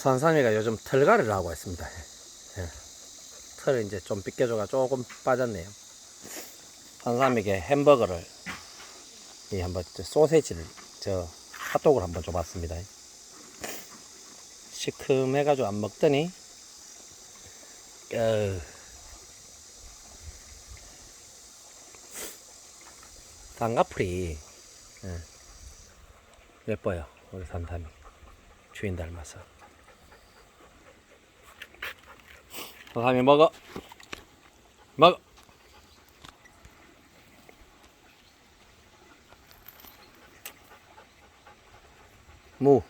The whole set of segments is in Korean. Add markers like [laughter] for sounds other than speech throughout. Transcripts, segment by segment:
산삼이가 요즘 털갈이를 하고 있습니다. 예. 털이 이제 좀 빗겨져가 조금 빠졌네요. 산삼이게 햄버거를 이 한번 저 소세지를 저 핫도그를 한번 줘봤습니다. 시큼해가지고 안 먹더니 어, 쌍꺼풀이 예. 예뻐요 우리 산삼이 주인 닮아서 산삼이 먹어. 먹어. 무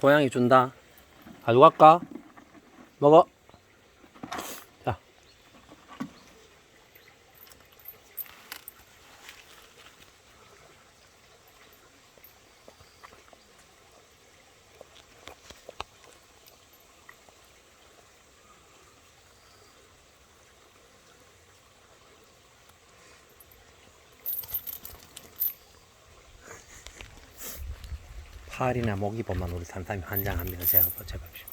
고양이 준다. 가져갈까? 먹어 팔이나 보면 우리 산삼이 환장합니다. 제가 한번 잡아보시오.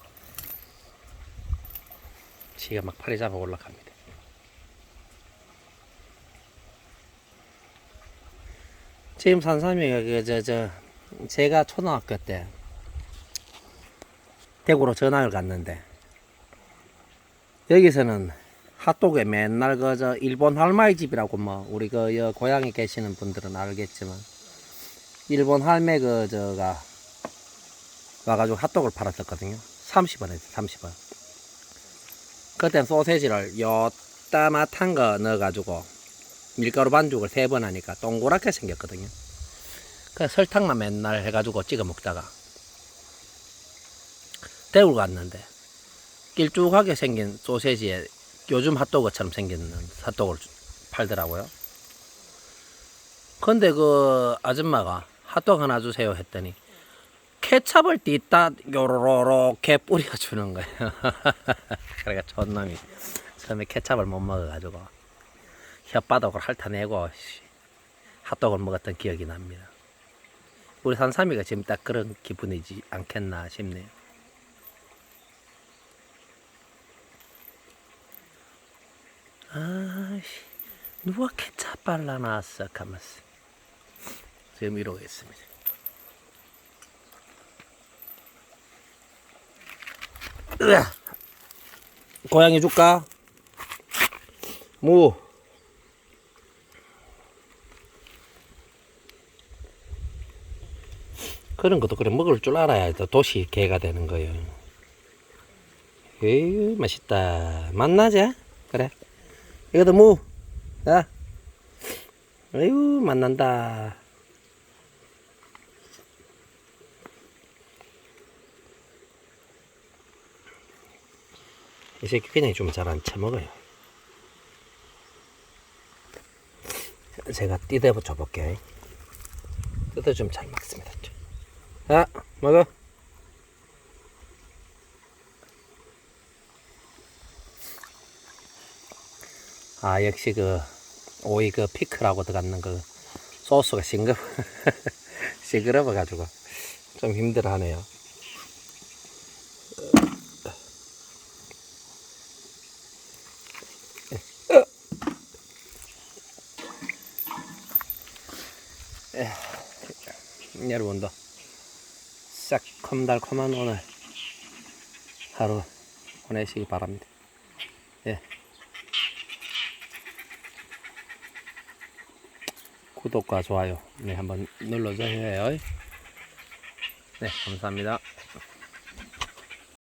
지가 막 팔이 잡아 올라갑니다. 지금 산삼이가 그저 저 제가 초등학교 때 대구로 전학을 갔는데 여기서는 핫도그에 맨날 그 저 일본 할머니 집이라고 뭐 우리 그여 고향에 계시는 분들은 알겠지만 일본 할매 그 저가 와가지고 핫도그를 팔았었거든요. 30원에 30원. 그땐 소세지를 요따마탄 거 넣어가지고 밀가루 반죽을 세 번 하니까 동그랗게 생겼거든요. 그 설탕만 맨날 해가지고 찍어 먹다가 대구 갔는데 길쭉하게 생긴 소세지에 요즘 핫도그처럼 생긴 핫도그를 팔더라고요. 근데 그 아줌마가 핫도그 하나 주세요 했더니 케찹을 띠따 요로로로게 뿌려주는 거예요. [laughs] 그러니까 존놈이 처음에 케찹을 못 먹어가지고 혓바닥을 핥아내고 씨, 핫도그를 먹었던 기억이 납니다. 우리 산삼이가 지금 딱 그런 기분이지 않겠나 싶네요. 아씨 누가 케찹 발라놨어 가만있어 지금 이러고 있습니다. 으아! 고양이 줄까? 무. 그런 것도 그래 먹을 줄 알아야 또 도시 개가 되는 거예요. 에이 맛있다. 만나자. 그래. 이것도 무. 자. 아유 만난다. 이 새끼 그냥 좀 잘안 처먹어요. 제가 띠대부 줘볼게. 뜯어 좀잘 먹습니다. 자, 먹어. 아, 역시 그, 오이 그 피클하고 들어가는 그 소스가 싱겁, 시끄러워가지고 [laughs] 좀 힘들어 하네요. 여러분도 새콤달콤한 오늘 하루 보내시기 바랍니다. 예. 구독과 좋아요 네 한번 눌러주세요. 네 감사합니다.